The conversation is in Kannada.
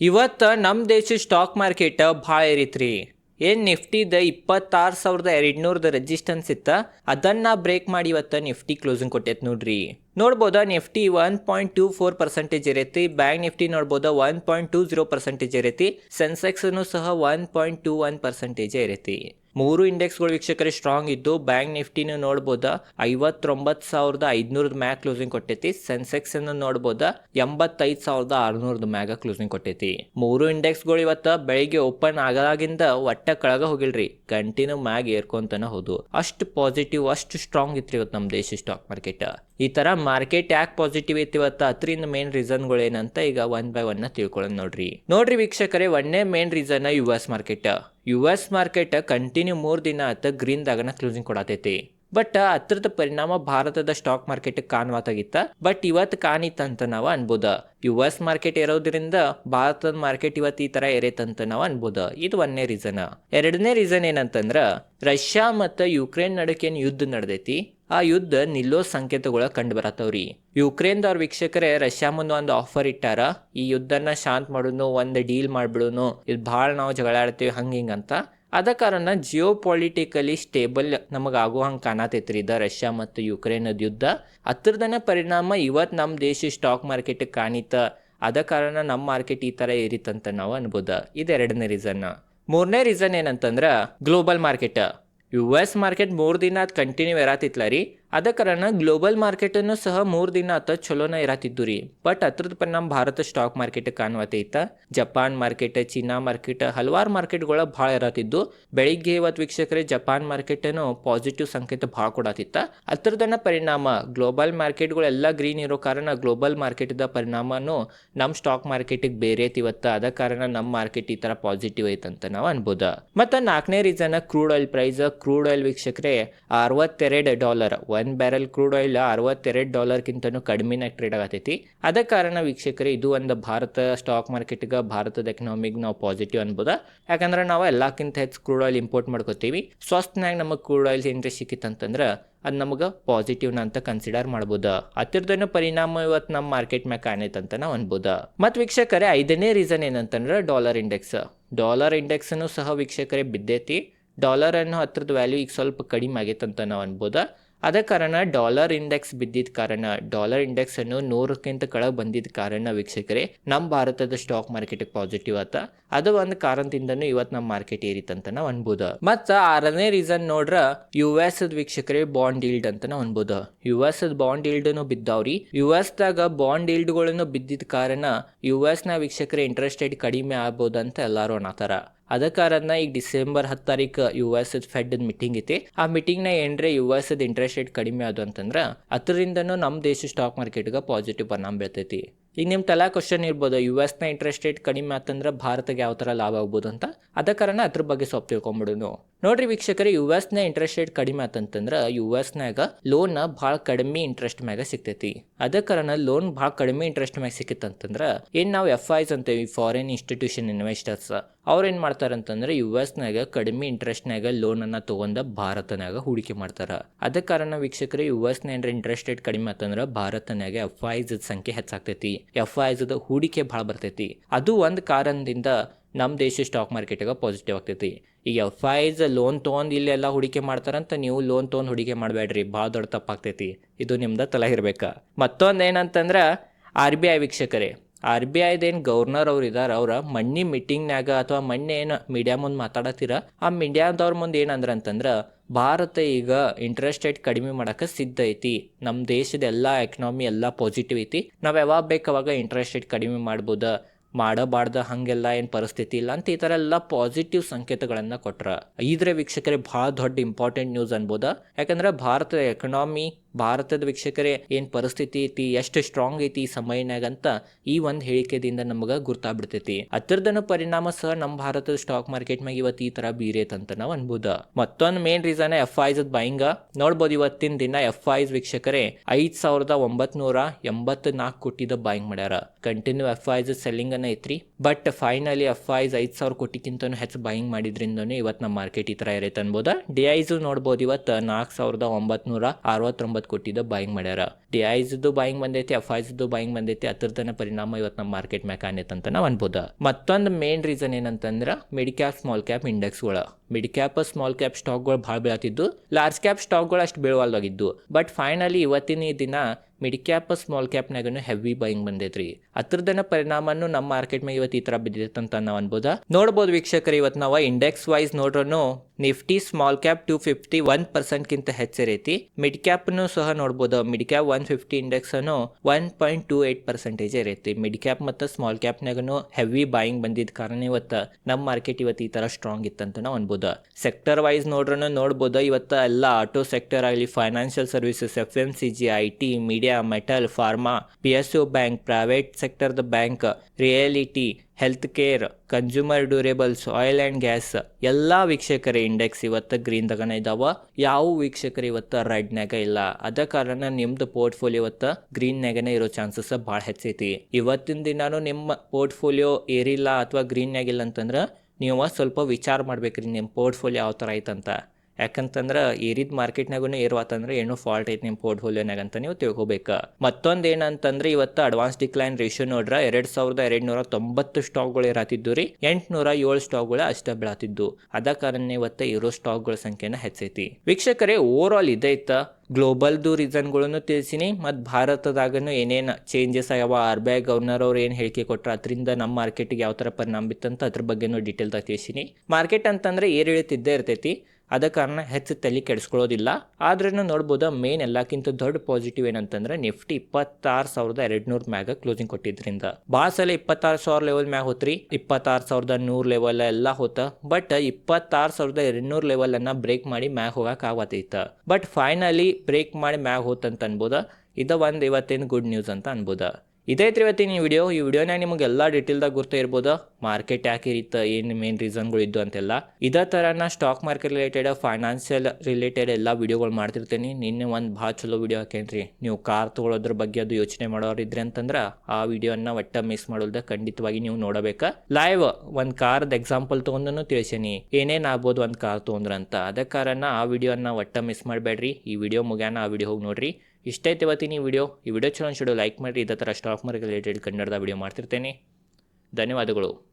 ಇವತ್ತು ನಮ್ಮ ದೇಶ ಸ್ಟಾಕ್ ಮಾರ್ಕೆಟ್ ಭಾಳ ಏರಿತ್ರಿ. ಏನು ನಿಫ್ಟಿದ ಇಪ್ಪತ್ತಾರು ಸಾವಿರದ ಎರಡ್ನೂರದ ರೆಜಿಸ್ಟೆನ್ಸ್ ಇತ್ತ? ಅದನ್ನ ಬ್ರೇಕ್ ಮಾಡಿ ಇವತ್ತು ನಿಫ್ಟಿ ಕ್ಲೋಸಿಂಗ್ ಕೊಟ್ಟೈತೆ ನೋಡ್ರಿ. ನೋಡ್ಬೋದಾ Nifty one point two four percentage ಇರೈತಿ bank Nifty ನೋಡ್ಬೋದ one point two zero percentage ಇರೈತಿ ಸೆನ್ಸೆಕ್ಸ್ನು ಸಹ one point two one percentage ಇರೈತಿ ಮೂರು ಇಂಡೆಕ್ಸ್ಗಳು ವೀಕ್ಷಕರೇ ಸ್ಟ್ರಾಂಗ್ ಇದ್ದು, ಬ್ಯಾಂಕ್ ನಿಫ್ಟಿನ ನೋಡ್ಬೋದಾ? ಐವತ್ತೊಂಬತ್ತು ಸಾವಿರದ ಐದುನೂರದ ಮ್ಯಾಗ ಕ್ಲೋಸಿಂಗ್ ಕೊಟ್ಟೈತಿ. ಸೆನ್ಸೆಕ್ಸ್ ಅನ್ನು ನೋಡ್ಬೋದಾ? ಎಂಬತ್ತೈದು ಸಾವಿರದ ಆರುನೂರದ ಮ್ಯಾಗ ಕ್ಲೋಸಿಂಗ್ ಕೊಟ್ಟೈತಿ. ಮೂರು ಇಂಡೆಕ್ಸ್ಗಳು ಇವತ್ತ ಬೆಳಿಗ್ಗೆ ಓಪನ್ ಆಗದಾಗಿಂದ ಒಟ್ಟ ಕೆಳಗ ಹೋಗಿಲ್ರಿ. ಕಂಟಿನ್ಯೂ ಮ್ಯಾಗ್ ಏರ್ಕೊಂತನ ಹೌದು. ಅಷ್ಟು ಪಾಸಿಟಿವ್ ಅಷ್ಟು ಸ್ಟ್ರಾಂಗ್ ಇತ್ತು ಇವತ್ತು ನಮ್ಮ ದೇಶ ಸ್ಟಾಕ್ ಮಾರ್ಕೆಟ್ ಈ ತರ ಮಾರ್ಕೆಟ್ ಯಾಕೆ ಪಾಸಿಟಿವ್ ಐತಿ ಇವತ್ತು? ಅದರಿಂದ ಮೇನ್ ರೀಸನ್ಗಳು ಏನಂತ ಈಗ ಒನ್ ಬೈ ಒನ್ ತಿಳ್ಕೊಳ್ಳೋಣ ನೋಡ್ರಿ. ನೋಡ್ರಿ ವೀಕ್ಷಕರೇ, ಒಂದೇ main reason U S market U S market continue ಮೂರು ದಿನ ಆತ ಗ್ರೀನ್ ದಾಗನ ಕ್ಲೋಸಿಂಗ್ ಕೊಡತೈತಿ. ಬಟ್ ಹತ್ರದ ಪರಿಣಾಮ ಭಾರತದ ಸ್ಟಾಕ್ ಮಾರ್ಕೆಟ್ ಕಾಣುವತ್ತಾಗಿತ್ತ ಬಟ್ ಇವತ್ತು ಕಾಣಿತ್ತಂತ ನಾವು ಅನ್ಬೋದು. ಯು ಎಸ್ ಮಾರ್ಕೆಟ್ ಇರೋದ್ರಿಂದ ಭಾರತದ ಮಾರ್ಕೆಟ್ ಇವತ್ತು ಈ ತರ ಏರೈತಂತ ನಾವು ಅನ್ಬೋದು. ಇದು ಒಂದನೇ ರೀಸನ್ ಎರಡನೇ ರೀಸನ್ ಏನಂತಂದ್ರ ರಷ್ಯಾ ಮತ್ತು ಯುಕ್ರೇನ್ ನಡುಕೇನು ಯುದ್ಧ ನಡೆದೈತಿ. ಆ ಯುದ್ಧ ನಿಲ್ಲೋ ಸಂಕೇತಗಳ ಕಂಡು ಬರತ್ತವ್ರಿ ಯುಕ್ರೇನ್ದವ್ರ ವೀಕ್ಷಕರೇ, ರಷ್ಯಾ ಮುಂದೆ ಒಂದು ಆಫರ್ ಇಟ್ಟಾರ. ಈ ಯುದ್ಧನ ಶಾಂತ್ ಮಾಡೋನು, ಒಂದು ಡೀಲ್ ಮಾಡ್ಬಿಡೋನು. ಇದು ಭಾಳ ನಾವು ಜಗಳ ಆಡ್ತೀವಿ, ಹಂಗೆ ಹಿಂಗಂತ ಅದ ಕಾರಣ ಜಿಯೋ ಪೊಲಿಟಿಕಲಿ ಸ್ಟೇಬಲ್ ನಮಗೆ ಆಗೋ ಹಂಗೆ ಕಾಣತೈತ್ರಿ ಇದ ರಷ್ಯಾ ಮತ್ತು ಯುಕ್ರೇನ್ ಯುದ್ಧ. ಹತ್ರದನ ಪರಿಣಾಮ ಇವತ್ತು ನಮ್ಮ ದೇಶ ಸ್ಟಾಕ್ ಮಾರ್ಕೆಟ್ ಕಾಣಿತ. ಅದ ಕಾರಣ ನಮ್ಮ ಮಾರ್ಕೆಟ್ ಈ ಥರ ಏರಿತಂತ ನಾವು ಅನ್ಬೋದು. ಇದು ಎರಡನೇ ರೀಸನ್ ಮೂರನೇ ರೀಸನ್ ಏನಂತಂದ್ರೆ global market U S market ಮೂರು ದಿನ ಅದು ಕಂಟಿನ್ಯೂ ಇರತ್ತಿತ್ತಲ್ಲ ರೀ ಅದ ಕಾರಣ ಗ್ಲೋಬಲ್ ಮಾರ್ಕೆಟನ್ನು ಸಹ ಮೂರು ದಿನ ಆತ ಚಲೋನ ಇರತ್ತಿದ್ದು ರೀ. ಬಟ್ ಅದ್ರದ್ದು ಪರಿಣಾಮ ಭಾರತ ಸ್ಟಾಕ್ ಮಾರ್ಕೆಟ್ ಕಾಣುವತೈತ ಜಪಾನ್ ಮಾರ್ಕೆಟ್, ಚೀನಾ ಮಾರ್ಕೆಟ್, ಹಲವಾರು ಮಾರ್ಕೆಟ್ಗಳ ಭಾಳ ಇರತ್ತಿದ್ದು ಬೆಳಿಗ್ಗೆ ಇವತ್ತು ವೀಕ್ಷಕರೇ ಜಪಾನ್ ಮಾರ್ಕೆಟನ್ನು ಪಾಸಿಟಿವ್ ಸಂಕೇತ ಭಾಳ ಕೊಡತ್ತಿತ್ತ ಅದ್ರದನ್ನ ಪರಿಣಾಮ ಗ್ಲೋಬಲ್ ಮಾರ್ಕೆಟ್ಗಳೆಲ್ಲ ಗ್ರೀನ್ ಇರೋ ಕಾರಣ ಗ್ಲೋಬಲ್ ಮಾರ್ಕೆಟ್ದ ಪರಿಣಾಮನೂ ನಮ್ಮ ಸ್ಟಾಕ್ ಮಾರ್ಕೆಟಿಗೆ ಬೇರೆ ಇವತ್ತು. ಅದ ಕಾರಣ ನಮ್ಮ ಮಾರ್ಕೆಟ್ ಈ ಥರ ಪಾಸಿಟಿವ್ ಐತಂತ ನಾವು ಅನ್ಬೋದ. ಮತ್ತು ನಾಲ್ಕನೇ reason crude oil price crude oil ವೀಕ್ಷಕರೇ ಅರವತ್ತೆರಡು ಡಾಲರ್ ಬ್ಯಾರಲ್ ಕ್ರೂಡ್ ಆಯಿಲ್ ಅರವತ್ತೆರಡು ಡಾಲರ್ಗಿಂತನೂ ಕಡಿಮೆನಾಗಿ ಟ್ರೇಡ್ ಆಗತೈತಿ. ಅದ ಕಾರಣ ವೀಕ್ಷಕರೇ, ಇದು ಒಂದು ಭಾರತ ಸ್ಟಾಕ್ ಮಾರ್ಕೆಟ್ಗೆ ಭಾರತದ ಎಕನಾಮಿಗೆ ನಾವು ಪಾಸಿಟಿವ್ ಅನ್ಬೋದ. ಯಾಕಂದ್ರೆ ನಾವು ಎಲ್ಲಕ್ಕಿಂತ ಹೆಚ್ಚು ಕ್ರೂಡ್ ಆಯಿಲ್ ಇಂಪೋರ್ಟ್ ಮಾಡ್ಕೋತೀವಿ. ಸ್ವಸ್ಥನಾಗ ನಮಗೆ ಕ್ರೂಡ್ ಆಯಿಲ್ ಏನ್ರಿ ಸಿಕ್ಕಿತ್ತಂತಂದ್ರೆ ಅದು ನಮಗೆ ಪಾಸಿಟಿವ್ನ ಅಂತ ಕನ್ಸಿಡರ್ ಮಾಡ್ಬೋದು. ಅದ್ರದನ್ನು ಪರಿಣಾಮ ಇವತ್ತು ನಮ್ಮ ಮಾರ್ಕೆಟ್ ಮ್ಯಾಗ ಅಂತ ನಾವು ಅನ್ಬೋದು. ಮತ್ತು ವೀಕ್ಷಕರೇ, ಐದನೇ ರೀಸನ್ ಏನಂತಂದ್ರೆ ಡಾಲರ್ ಇಂಡೆಕ್ಸ್ ಡಾಲರ್ ಇಂಡೆಕ್ಸನ್ನು ಸಹ ವೀಕ್ಷಕರೇ ಬಿದ್ದೈತಿ. ಡಾಲರ್ ಅನ್ನೋ ಹತ್ರದ ವ್ಯಾಲ್ಯೂ ಈಗ ಸ್ವಲ್ಪ ಕಡಿಮೆ ಆಗೈತಂತ ನಾವು ಅನ್ಬೋದ. ಅದ ಕಾರಣ ಡಾಲರ್ ಇಂಡೆಕ್ಸ್ ಬಿದ್ದಿದ್ದ ಕಾರಣ ಡಾಲರ್ ಇಂಡೆಕ್ಸ್ ಅನ್ನು ನೂರಕ್ಕಿಂತ ಕೆಳಗೆ ಬಂದಿದ್ದ ಕಾರಣ ವೀಕ್ಷಕರೇ ನಮ್ಮ ಭಾರತದ ಸ್ಟಾಕ್ ಮಾರ್ಕೆಟ್ ಪಾಸಿಟಿವ್ ಆತ. ಅದು ಒಂದು ಕಾರಣದಿಂದನೂ ಇವತ್ತು ನಮ್ಮ ಮಾರ್ಕೆಟ್ ಏರಿತಂತ ನಾವು ಅನ್ಬೋದು. ಮತ್ತು ಆರನೇ ರೀಸನ್ ನೋಡ್ರ ಯು ಎಸ್ ವೀಕ್ಷಕರೇ ಬಾಂಡ್ ಈಲ್ಡ್ ಅಂತ ನಾವು ಅನ್ಬೋದು ಯು ಎಸ್ ಬಾಂಡ್ ಈಲ್ಡ್ನು ಬಿದ್ದಾವ್ರಿ. ಯು ಎಸ್ದಾಗ ಬಾಂಡ್ ಈಲ್ಡ್ಗಳನ್ನು ಬಿದ್ದಿದ್ದ ಕಾರಣ ಯು ಎಸ್ನ ವೀಕ್ಷಕರೇ ಇಂಟ್ರೆಸ್ಟ್ ರೇಟ್ ಕಡಿಮೆ ಆಗ್ಬೋದು ಅಂತ ಎಲ್ಲರೂ ಅನ್ನತಾರ ಅದ ಕಾರಣ ಈಗ ಡಿಸೆಂಬರ್ ಹತ್ತು ತಾರೀಕು ಯು ಎಸ್ ಫೆಡ್ ಮೀಟಿಂಗ್ ಐತಿ. ಆ ಮೀಟಿಂಗ್ನ ಏನ್ರೆ ಯು ಎಸ್ ಇಂಟ್ರೆಸ್ಟ್ ರೇಟ್ ಕಡಿಮೆ ಆದು ಅಂತಂದ್ರ ಅದರಿಂದನೂ ನಮ್ಮ ದೇಶ ಸ್ಟಾಕ್ ಮಾರ್ಕೆಟ್ಗೆ ಪಾಸಿಟಿವ್ ಪರಿಣಾಮ ಬೀಳ್ತೈತಿ. ಈಗ ನಿಮ್ಮ ತಲಾ ಕ್ವಶನ್ ಇರ್ಬೋದು ಯು ಎಸ್ನ ಇಂಟ್ರೆಸ್ಟ್ ರೇಟ್ ಕಡಿಮೆ ಆತಂದ್ರೆ ಭಾರತಕ್ಕೆ ಯಾವ ಥರ ಲಾಭ ಆಗ್ಬೋದು ಅಂತ. ಅದ ಅದ್ರ ಬಗ್ಗೆ ಸ್ವಲ್ಪ ತಿಳ್ಕೊಂಬಿಡೋನು ನೋಡ್ರಿ ವೀಕ್ಷಕರೇ ಯು ಎಸ್ನ ಇಂಟ್ರೆಸ್ಟ್ ರೇಟ್ ಕಡಿಮೆ ಆತಂತಂದ್ರೆ ಯು ಎಸ್ನಾಗ ಲೋನ್ ಭಾಳ ಕಡಿಮೆ ಇಂಟ್ರೆಸ್ಟ್ ಮ್ಯಾಗ ಸಿಕ್ತೈತಿ ಅದ ಕಾರಣ ಲೋನ್ ಭಾಳ ಕಡಿಮೆ ಇಂಟ್ರೆಸ್ಟ್ ಮ್ಯಾಗ ಸಿಕ್ಕಿತ್ತಂತಂದ್ರೆ ಏನು ನಾವು ಎಫ್ ಐಸ್ ಅಂತೇವಿ ಫಾರಿನ್ ಇನ್ಸ್ಟಿಟ್ಯೂಷನ್ ಇನ್ವೆಸ್ಟರ್ಸ್ ಅವ್ರು ಏನು ಮಾಡ್ತಾರಂತಂದ್ರೆ ಯು ಎಸ್ನಾಗ ಕಡಿಮೆ ಇಂಟ್ರೆಸ್ಟ್ನಾಗ ಲೋನನ್ನು ತಗೊಂಡ ಭಾರತನಾಗ ಹೂಡಿಕೆ ಮಾಡ್ತಾರ. ಅದ ಕಾರಣ ವೀಕ್ಷಕರೇ ಯು ಎಸ್ನ ಇಂಟ್ರೆಸ್ಟ್ ರೇಟ್ ಕಡಿಮೆ ಆತಂದ್ರೆ ಭಾರತನಾಗ ಎಫ್ ಐಸ್ ಸಂಖ್ಯೆ ಹೆಚ್ಚಾಗ್ತೈತಿ. ಎಫ್ ಐಸ್ ಹೂಡಿಕೆ ಭಾಳ ಬರ್ತೈತಿ. ಅದು ಒಂದು ಕಾರಣದಿಂದ ನಮ್ಮ ದೇಶ ಸ್ಟಾಕ್ ಮಾರ್ಕೆಟಿಗೆ ಪಾಸಿಟಿವ್ ಆಗ್ತೈತಿ. ಈಗ ಎಫ್ ಐಸ್ ಲೋನ್ ತೊಗೊಂಡು ಇಲ್ಲೆಲ್ಲ ಹೂಡಿಕೆ ಮಾಡ್ತಾರಂತ ನೀವು ಲೋನ್ ತೊಗೊಂಡು ಹೂಡಿಕೆ ಮಾಡಬೇಡ್ರಿ, ಭಾಳ ದೊಡ್ಡ ತಪ್ಪಾಗ್ತೈತಿ ಇದು ನಿಮ್ದು ತಲೆ ಇರ್ಬೇಕು ಮತ್ತೊಂದು ಏನಂತಂದ್ರೆ ಆರ್ ಬಿ ಐ ವೀಕ್ಷಕರೇ. ಆರ್ ಬಿ ಐದೇನು ಗವರ್ನರ್ ಅವ್ರು ಇದಾರ, ಅವ್ರ ಮಣ್ಣಿ ಮೀಟಿಂಗ್ನಾಗ ಅಥವಾ ಮಣ್ಣೆ ಏನು ಮೀಡಿಯಾ ಮುಂದೆ ಮಾತಾಡತ್ತೀರ, ಆ ಮೀಡಿಯಾದವ್ರ ಮುಂದೆ ಏನಂದ್ರ ಅಂತಂದ್ರೆ, ಭಾರತ ಈಗ ಇಂಟ್ರೆಸ್ಟ್ ರೇಟ್ ಕಡಿಮೆ ಮಾಡೋಕೆ ಸಿದ್ಧ ಐತಿ. ನಮ್ಮ ದೇಶದ ಎಲ್ಲ ಎಕನಾಮಿ ಎಲ್ಲ ಪಾಸಿಟಿವ್ ಐತಿ. ನಾವು ಯಾವಾಗ ಬೇಕು ಅವಾಗ ಇಂಟ್ರೆಸ್ಟ್ ರೇಟ್ ಕಡಿಮೆ ಮಾಡ್ಬೋದ. ಮಾಡಬಾರ್ದ ಹಾಗೆಲ್ಲ ಏನು ಪರಿಸ್ಥಿತಿ ಇಲ್ಲ ಅಂತ ಈ ಥರ ಎಲ್ಲ ಪಾಸಿಟಿವ್ ಸಂಕೇತಗಳನ್ನು ಕೊಟ್ರ. ಇದ್ರೆ ವೀಕ್ಷಕರೇ ಭಾಳ ದೊಡ್ಡ ಇಂಪಾರ್ಟೆಂಟ್ ನ್ಯೂಸ್ ಅನ್ಬೋದು. ಯಾಕಂದ್ರೆ ಭಾರತದ ಎಕನಾಮಿ ಭಾರತದ ವೀಕ್ಷಕರೇ, ಏನು ಪರಿಸ್ಥಿತಿ ಐತಿ, ಎಷ್ಟು ಸ್ಟ್ರಾಂಗ್ ಐತಿ ಈ ಸಮಯನಾಗ ಅಂತ ಈ ಒಂದು ಹೇಳಿಕೆದಿಂದ ನಮಗೆ ಗುರ್ತಾಗ್ಬಿಡ್ತೈತಿ. ಅದರದನ್ನು ಪರಿಣಾಮ ಸಹ ನಮ್ಮ ಭಾರತದ ಸ್ಟಾಕ್ ಮಾರ್ಕೆಟ್ ಮ್ಯಾಗ ಇವತ್ತು ಈ ತರ ಬೀರೇತ್ ಅಂತ ನಾವು ಅನ್ಬೋದ. ಮತ್ತೊಂದು main reason F Is buying ನೋಡ್ಬೋದು ಇವತ್ತಿನ ದಿನ ಎಫ್ ಐಸ್ ವೀಕ್ಷಕರೇ, ಐದ್ ಸಾವಿರದ ಒಂಬತ್ನೂರ ಎಂಬತ್ ನಾಲ್ಕು ಕೋಟಿದ ಬಾಯಿಂಗ್ ಮಾಡ್ಯಾರ. ಕಂಟಿನ್ಯೂ ಎಫ್ ಐಸ್ ಸೆಲ್ಲಿಂಗ್ ಅನ್ನ ಐತ್ರಿ. ಬಟ್ ಫೈನಲಿ ಎಫ್ ಐಸ್ ಐದ್ ಸಾವಿರ ಕೋಟಿಗಿಂತನೂ ಹೆಚ್ಚು ಬಾಯಿಂಗ್ ಮಾಡಿದ್ರಿಂದನೂ ಇವತ್ತು ನಮ್ಮ ಮಾರ್ಕೆಟ್ ಈ ತರ ಇರೈತೆ ಅನ್ಬೋದ. ಡಿ ಐಸ್ ನೋಡ್ಬೋದು ಇವತ್ತು ನಾಲ್ಕು ಸಾವಿರದ ಒಂಬತ್ನೂರ ಅರವತ್ತೊಂಬತ್ತು ಇಪ್ಪತ್ತು ಕೋಟಿದ ಬಾಯಿಂಗ್ ಮಾಡ್ಯಾರ. ಡಿ ಐಸ್ದು ಬಾಯಿಂಗ್ ಬಂದೈತಿ ಎಫ್ ಐಸ್ದು ಬಾಯಿಂಗ್ ಬಂದೈತಿ ಅದ್ರದನ ಪರಿಣಾಮ ಇವತ್ತು ನಮ್ಮ ಮಾರ್ಕೆಟ್ ಮ್ಯಾಕ್ ಆನೈತೆ ಅಂತ ನಾವು ಅನ್ಬೋದು. ಮತ್ತೊಂದು ಮೇನ್ ರೀಸನ್ ಏನಂತಂದ್ರೆ ಮಿಡ್ ಕ್ಯಾಪ್ ಸ್ಮಾಲ್ ಕ್ಯಾಪ್ ಇಂಡೆಕ್ಸ್ಗಳು ಮಿಡ್ ಕ್ಯಾಪ್ ಸ್ಮಾಲ್ ಕ್ಯಾಪ್ ಸ್ಟಾಕ್ಗಳು ಭಾಳ ಬೀಳತ್ತಿದ್ದು ಲಾರ್ಜ್ ಕ್ಯಾಪ್ ಸ್ಟಾಕ್ಗಳು ಅಷ್ಟು ಬೀಳವಲ್ದಾಗಿದ್ದು. ಬಟ್ ಫೈನಲಿ ಇವತ್ತಿನ ದಿನ ಮಿಡ್ ಕ್ಯಾಪ್ ಸ್ಮಾಲ್ ಕ್ಯಾಪ್ನಾಗೂ ಹೆವಿ ಬೈಯಿಂಗ್ ಬಂದೈತ್ರಿ. ಅತ್ರದನ ಪರಿಣಾಮನೂ ನಮ್ಮ ಮಾರ್ಕೆಟ್ ಮೇಲೆ ಇವತ್ತು ಈ ಥರ ಬಿದ್ದಿತ್ತು ಅಂತ ನಾವು ಅನ್ಬೋದ? ನೋಡ್ಬೋದು ವೀಕ್ಷಕರು, ಇವತ್ತು ನಾವು index wise ನೋಡ್ರೂ Nifty small cap two fifty one ಪರ್ಸೆಂಟ್ಗಿಂತ ಹೆಚ್ಚಿರೈತಿ. ಮಿಡ್ ಕ್ಯಾಪ್ನು ಸಹ ನೋಡ್ಬೋದು mid cap one fifty index ಅನ್ನು one point two eight percentage ಇರೈತಿ mid cap ಮತ್ತು ಸ್ಮಾಲ್ ಕ್ಯಾಪ್ನಾಗೂ ಹೆವಿ ಬಾಯಿಂಗ್ ಬಂದಿದ್ದ ಕಾರಣ ಇವತ್ತು ನಮ್ಮ ಮಾರ್ಕೆಟ್ ಇವತ್ತು ಈ ಥರ ಸ್ಟ್ರಾಂಗ್ ಇತ್ತಂತ ನಾವು ಅನ್ಬೋದು. ಸೆಕ್ಟರ್ ವೈಸ್ ನೋಡ್ರೂ ನೋಡ್ಬೋದು. ಇವತ್ತು ಎಲ್ಲ ಆಟೋ ಸೆಕ್ಟರ್ ಆಗಲಿ financial services F M C G I T media metal pharma P S U bank private ಸೆಕ್ಟರ್ದ bank reality health care consumer durables oil and gas ಎಲ್ಲ ವೀಕ್ಷಕರ ಇಂಡೆಕ್ಸ್ ಇವತ್ತು ಗ್ರೀನ್ದಾಗನ ಇದಾವ. ಯಾವ ವೀಕ್ಷಕರು ಇವತ್ತು ರೆಡ್ನಾಗ ಇಲ್ಲ. ಅದ ಕಾರಣ ನಿಮ್ದು ಪೋರ್ಟ್ಫೋಲಿಯೋ ಇವತ್ತು ಗ್ರೀನ್ಯಾಗನೇ ಇರೋ ಚಾನ್ಸಸ್ ಭಾಳ ಹೆಚ್ಚೈತಿ. ಇವತ್ತಿನ ದಿನಾನು ನಿಮ್ಮ ಪೋರ್ಟ್ಫೋಲಿಯೋ ಏರಿಲ್ಲ ಅಥವಾ ಗ್ರೀನ್ಯಾಗಿಲ್ಲ ಅಂತಂದ್ರೆ ನೀವು ಸ್ವಲ್ಪ ವಿಚಾರ ಮಾಡ್ಬೇಕ್ರಿ ನಿಮ್ಮ ಪೋರ್ಟ್ಫೋಲಿಯೋ ಯಾವ ಥರ ಐತಂತ. ಯಾಕಂತಂದ್ರೆ ಏರಿದ ಮಾರ್ಕೆಟ್ನಾಗೂ ಏರ್ವಾತಂದ್ರೆ ಏನೋ ಫಾಲ್ಟ್ ಐತೆ ನಿಮ್ಮ ಪೋರ್ಟ್ಫೋಲಿಯೋನಾಗ ಅಂತ ನೀವು ತಿಳ್ಕೊಬೇಕು. ಮತ್ತೊಂದು ಏನಂತಂದ್ರೆ ಇವತ್ತು ಅಡ್ವಾನ್ಸ್ ಡಿಕ್ಲೈನ್ ರೇಷಿಯೋ ನೋಡ್ರ ಎರಡು ಸಾವಿರದ ಎರಡು ನೂರ ತೊಂಬತ್ತು ಸ್ಟಾಕ್ಗಳು ಇರತ್ತಿದ್ದು ರೀ, ಎಂಟುನೂರ ಏಳು ಸ್ಟಾಕ್ಗಳು ಅಷ್ಟೇ ಬೀಳತ್ತಿದ್ದು ಅದ ಕಾರಣ ಇವತ್ತು ಇರೋ ಸ್ಟಾಕ್ಗಳ ಸಂಖ್ಯೆನ ಹೆಚ್ಚೈತಿ. ವೀಕ್ಷಕರೇ ಓವರ್ ಆಲ್ ಇದೈತ. ಗ್ಲೋಬಲ್ದು ರೀಸನ್ಗಳನ್ನು ತಿಳಿಸಿನಿ, ಮತ್ತು ಭಾರತದಾಗನು ಏನೇನು ಚೇಂಜಸ್ ಆಗ್ಯಾವ, ಆರ್ ಬಿ ಐ ಗವರ್ನರ್ ಅವ್ರು ಏನು ಹೇಳಿಕೆ ಕೊಟ್ಟರು ಅದರಿಂದ ನಮ್ಮ ಮಾರ್ಕೆಟಿಗೆ ಯಾವ ಥರ ಪರಿಣಾಮ ಬಿತ್ತಂತ ಅದ್ರ ಬಗ್ಗೆನೂ ಡೀಟೇಲ್ದಾಗ ತಿಳಿಸಿನಿ. ಮಾರ್ಕೆಟ್ ಅಂತಂದ್ರೆ ಏರಿಳಿತಿದ್ದೇ ಇರ್ತೈತಿ, ಅದ ಕಾರಣ ಹೆಚ್ಚು ತಲೆ ಕೆಡಿಸ್ಕೊಳ್ಳೋದಿಲ್ಲ. ಆದ್ರೂ ನೋಡ್ಬೋದು ಮೇನ್ ಎಲ್ಲಕ್ಕಿಂತ ದೊಡ್ಡ ಪಾಸಿಟಿವ್ ಏನಂತಂದ್ರೆ ನಿಫ್ಟಿ ಇಪ್ಪತ್ತಾರು ಸಾವಿರದ ಎರಡು ನೂರ ಮ್ಯಾಗ ಕ್ಲೋಸಿಂಗ್ ಕೊಟ್ಟಿದ್ರಿಂದ. ಭಾಳ ಸಲ ಇಪ್ಪತ್ತಾರು ಸಾವಿರ ಲೆವೆಲ್ ಮ್ಯಾಗ ಹೋತ್ರಿ, ಇಪ್ಪತ್ತಾರು ಸಾವಿರದ ನೂರು ಲೆವೆಲ್ ಎಲ್ಲ ಹೋತ ಬಟ್ ಇಪ್ಪತ್ತಾರು ಸಾವಿರದ ಎರಡು ನೂರು ಲೆವೆಲ್ ಅನ್ನ ಬ್ರೇಕ್ ಮಾಡಿ ಮ್ಯಾಗ ಹೋಗಕ್ಕೆ ಆಗತ್ತೈತ ಬಟ್ ಫೈನಲಿ ಬ್ರೇಕ್ ಮಾಡಿ ಮ್ಯಾಗ ಹೋತಂತ ಅನ್ಬೋದ? ಇದ ಒಂದು ಇವತ್ತಿನ ಗುಡ್ ನ್ಯೂಸ್ ಅಂತ ಅನ್ಬೋದ? ಇದೈತ್ರಿ ಇವತ್ತಿನ ಈ ವಿಡಿಯೋ ಈ ವಿಡಿಯೋನಾಗ ನಿಮಗೆ ಎಲ್ಲ ಡೀಟೇಲ್ದಾಗ ಗುರ್ತ ಇರ್ಬೋದು. ಮಾರ್ಕೆಟ್ ಯಾಕೆ ಇರುತ್ತೆ ಏನು ಮೇನ್ ರೀಸನ್ಗಳು ಇದ್ದು ಅಂತೆಲ್ಲ. ಇದೇ ಥರ ನಾ stock market related financial related ಎಲ್ಲ ವಿಡಿಯೋಗಳು ಮಾಡ್ತಿರ್ತೀನಿ. ನಿನ್ನೆ ಒಂದು ಭಾಳ ಚಲೋ ವಿಡಿಯೋ ಹಾಕೇನ್ರಿ. ನೀವು ಕಾರ್ ತೊಗೊಳೋದ್ರ ಬಗ್ಗೆ ಅದು ಯೋಚನೆ ಮಾಡೋರಿದ್ರಿ ಅಂತಂದ್ರೆ ಆ ವಿಡಿಯೋನ ಒಟ್ಟ ಮಿಸ್ ಮಾಡೋಲ್ದ ಖಂಡಿತವಾಗಿ ನೀವು ನೋಡಬೇಕು. ಲೈವ್ ಒಂದು ಕಾರ್ದ ಎಕ್ಸಾಂಪಲ್ ತೊಗೊಂಡು ತಿಳಿಸೀನಿ. ಏನೇನು ಆಗ್ಬೋದು ಒಂದು ಕಾರ್ ತೊಗೊಂಡ್ರ ಅಂತ. ಕಾರಣ ಆ ವಿಡಿಯೋನ ಒಟ್ಟ ಮಿಸ್ ಮಾಡಬೇಡ್ರಿ. ಈ ವಿಡಿಯೋ ಮುಗ್ಯಾನ ಆ ವಿಡಿಯೋ ಹೋಗಿ ನೋಡ್ರಿ. ಇಷ್ಟೈತೆ ಇವತ್ತಿನ ಈ ವಿಡಿಯೋ. ಈ ವಿಡಿಯೋ ಚಲೋ ಅನ್ಸಿಡೋ ಲೈಕ್ ಮಾಡಿ ಇದೇ ಥರ ಸ್ಟಾಕ್ ಮಾರ್ಕೆಟ್ ರಿಲೇಟೆಡ್ ಕನ್ನಡದ ವಿಡಿಯೋ ಮಾಡ್ತಿರ್ತೇನೆ. ಧನ್ಯವಾದಗಳು.